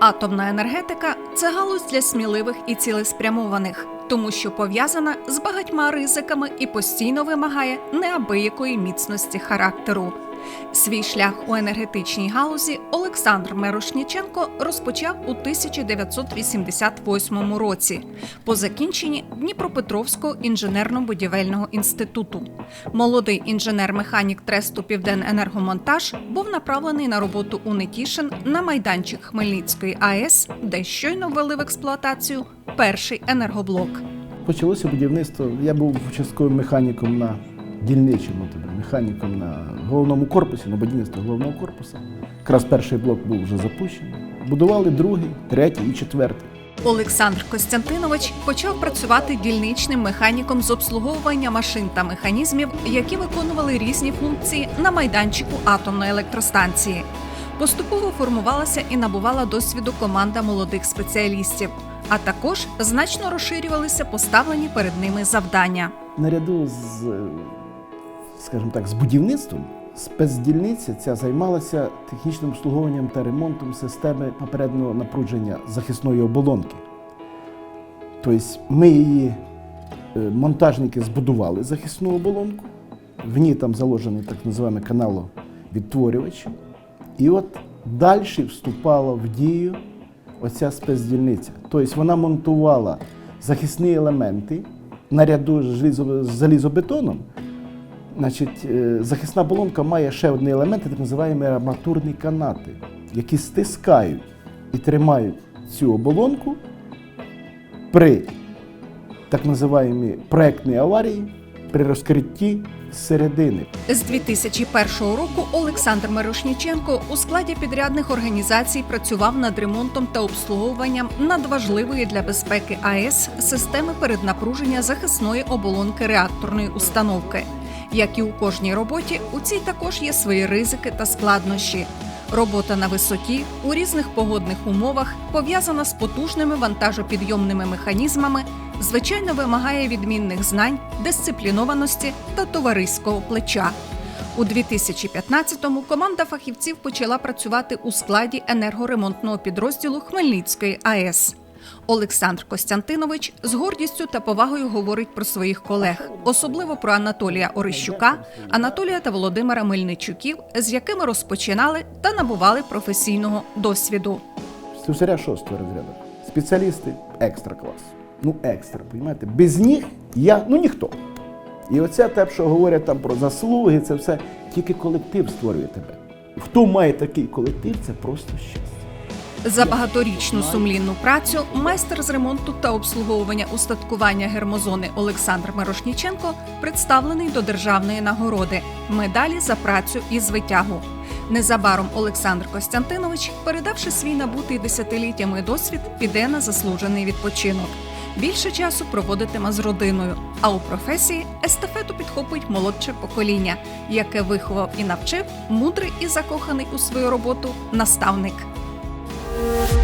Атомна енергетика це галузь для сміливих і цілеспрямованих, тому що пов'язана з багатьма ризиками і постійно вимагає неабиякої міцності характеру. Свій шлях у енергетичній галузі Олександр Мирошніченко розпочав у 1988 році по закінченні Дніпропетровського інженерно-будівельного інституту. Молодий інженер-механік тресту Південенергомонтаж був направлений на роботу у Нетішин на майданчик Хмельницької АЕС, де щойно ввели в експлуатацію перший енергоблок. Почалося будівництво. Я був частковим механіком на дільничому, тобі, механіком на головному корпусі, на будівництво головного корпусу. Якраз перший блок був вже запущений. Будували другий, третій і четвертий. Олександр Костянтинович почав працювати дільничним механіком з обслуговування машин та механізмів, які виконували різні функції на майданчику атомної електростанції. Поступово формувалася і набувала досвіду команда молодих спеціалістів, а також значно розширювалися поставлені перед ними завдання. Наряду з, скажімо так, з будівництвом спецдільниця ця займалася технічним обслуговуванням та ремонтом системи попереднього напрудження захисної оболонки. Тобто ми її, е, монтажники, збудували захисну оболонку, в ній там заложений так називаємо каналовідтворювач. І от далі вступала в дію оця спецдільниця. Тобто вона монтувала захисні елементи наряду з залізобетоном. Значить, е, захисна болонка має ще один елемент, так називаємо арматурні канати, які стискають і тримають цю оболонку при так називаємій проектній аварії, при розкритті зсередини. З 2001 року Олександр Мирошніченко у складі підрядних організацій працював над ремонтом та обслуговуванням надважливої для безпеки АЕС системи переднапруження захисної оболонки реакторної установки. Як і у кожній роботі, у цій також є свої ризики та складнощі. Робота на висоті у різних погодних умовах пов'язана з потужними вантажопідйомними механізмами, звичайно вимагає відмінних знань, дисциплінованості та товариського плеча. У 2015-му команда фахівців почала працювати у складі енергоремонтного підрозділу Хмельницької АЕС. Олександр Костянтинович з гордістю та повагою говорить про своїх колег, особливо про Анатолія Орищука, Анатолія та Володимира Мельничуків, з якими розпочинали та набували професійного досвіду. Слюсаря шостого розряду. Спеціалісти екстра клас. Ну, екстра, розумієте? Без них я ну ніхто. І оце те, що говорять там про заслуги, це все тільки колектив створює тебе. Хто має такий колектив, це просто щастя. За багаторічну сумлінну працю майстер з ремонту та обслуговування устаткування гермозони Олександр Мирошніченко представлений до державної нагороди медалі за працю із витягу. Незабаром Олександр Костянтинович, передавши свій набутий десятиліттями досвід, піде на заслужений відпочинок. Більше часу проводитиме з родиною, а у професії естафету підхопить молодше покоління, яке виховав і навчив мудрий і закоханий у свою роботу наставник. Bye.